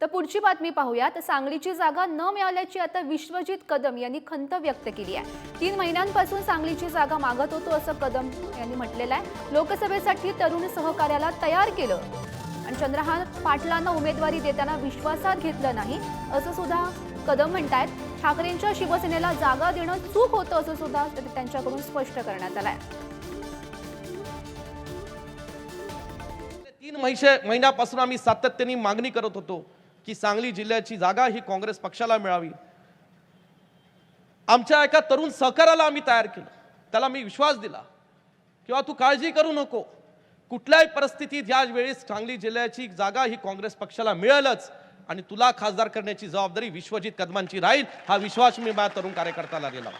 तर पुढची बातमी पाहूयात. सांगलीची जागा न मिळाल्याची आता विश्वजित कदम यांनी खंत व्यक्त केली आहे. तीन महिन्यांपासून सांगलीची जागा मागत होतो असं कदम यांनी म्हटलेलं आहे. लोकसभेसाठी तरुण सहकार्याला तयार केलं. आणि चंद्रहार पाटलांना उमेदवारी देताना विश्वासात घेतलं नाही असं सुद्धा कदम म्हणतायत. ठाकरेंच्या शिवसेनेला जागा देणं चूक होतं असं सुद्धा त्यांच्याकडून स्पष्ट करण्यात आलंय. तीन महिन्यापासून आम्ही सातत्याने मागणी करत होतो. की सांगली जिल्ह्याची जागा ही काँग्रेस पक्षाला मिळावी. आमच्या एका तरुण सहकाराला आम्ही तयार केलं. त्याला मी विश्वास दिला. किंवा तू काळजी करू नको. कुठल्याही परिस्थितीत या वेळेस सांगली जिल्ह्याची जागा ही काँग्रेस पक्षाला मिळेलच आणि तुला खासदार करण्याची जबाबदारी विश्वजित कदमांची राहील हा विश्वास मी माझ्या तरुण कार्यकर्त्याला दिला.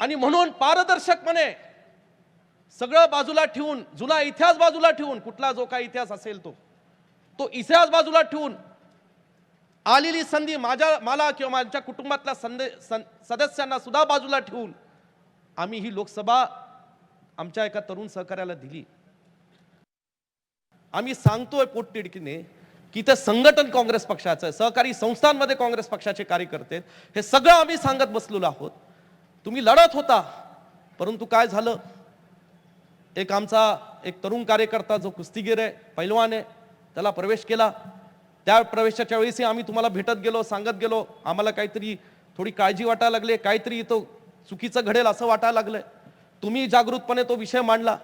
आणि म्हणून पारदर्शकपणे सगळं बाजूला ठेवून जुना इतिहास बाजूला ठेवून कुठला जो काही इतिहास असेल तो. तो इतिहास बाजूला ठेवून आलेली संधी माझ्या मला किंवा माझ्या कुटुंबातल्या संदे सं- सदस्यांना सुद्धा बाजूला ठेवून आम्ही ही लोकसभा आमच्या एका तरुण सहकार्याला दिली. आम्ही सांगतोय पोटतिडकीने की ते संघटन काँग्रेस पक्षाचं आहे सहकारी संस्थांमध्ये काँग्रेस पक्षाचे कार्यकर्ते हे सगळं आम्ही सांगत बसलेलो आहोत. तुम्ही लढत होता परंतु काय झालं? एक आमचा एक तरुण कार्यकर्ता जो कुस्तीगीर आहे पैलवान आहे त्याला प्रवेश केला. त्या प्रवेशाच्या वेळेसही आम्ही तुम्हाला भेटत गेलो सांगत गेलो. आम्हाला काहीतरी थोडी काळजी वाटायला लागली. काहीतरी इथं चुकीचं घडेल असं वाटायला लागलं. तुम्ही जागृतपणे तो विषय मांडला.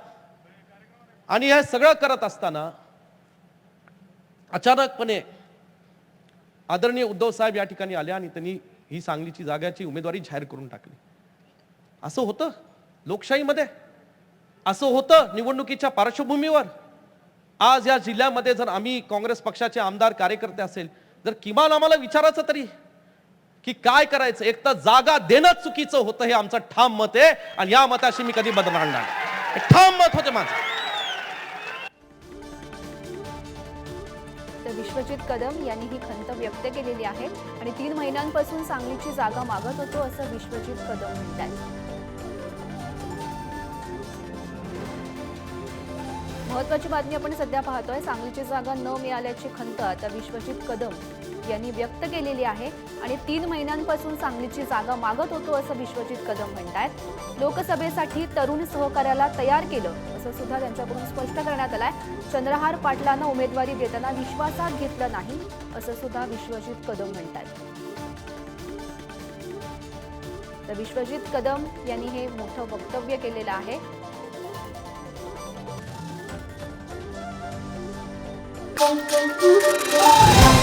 आणि हे सगळं करत असताना अचानकपणे आदरणीय उद्धव साहेब या ठिकाणी आले आणि त्यांनी ही सांगलीची जागाची उमेदवारी जाहीर करून टाकली. असं होतं लोकशाहीमध्ये? असं होतं निवडणुकीच्या पार्श्वभूमीवर? आज या जिल्ह्यामध्ये जर आम्ही काँग्रेस पक्षाचे आमदार कार्यकर्ते असेल जर किमान आम्हाला विचारायचं तरी की काय करायचं? एक तर जागा देणं चुकीचं होतं हे आमचं ठाम मत आहे आणि या मताशी मी कधी बदलणार नाही. ठाम मत होते माझं. तर विश्वजित कदम यांनी ही खंत व्यक्त केलेली आहे आणि तीन महिन्यांपासून सांगलीची जागा मागत होतो असं विश्वजित कदम म्हणतात. महत्वाची बातमी आपण सध्या पाहतोय. सांगलीची जागा न मिळाल्याची खंत आता विश्वजित कदम यांनी व्यक्त केलेली आहे आणि तीन महिन्यांपासून सांगलीची जागा मागत होतो असं विश्वजित कदम म्हणतायत. लोकसभेसाठी तरुण सहकार्याला तयार केलं असं सुद्धा त्यांच्याकडून स्पष्ट करण्यात आलंय. चंद्रहार पाटलांना उमेदवारी देताना विश्वासात घेतलं नाही असं सुद्धा विश्वजित कदम म्हणतात तर विश्वजित कदम यांनी हे मोठं वक्तव्य केलेलं आहे. pom, pom, pom, pom.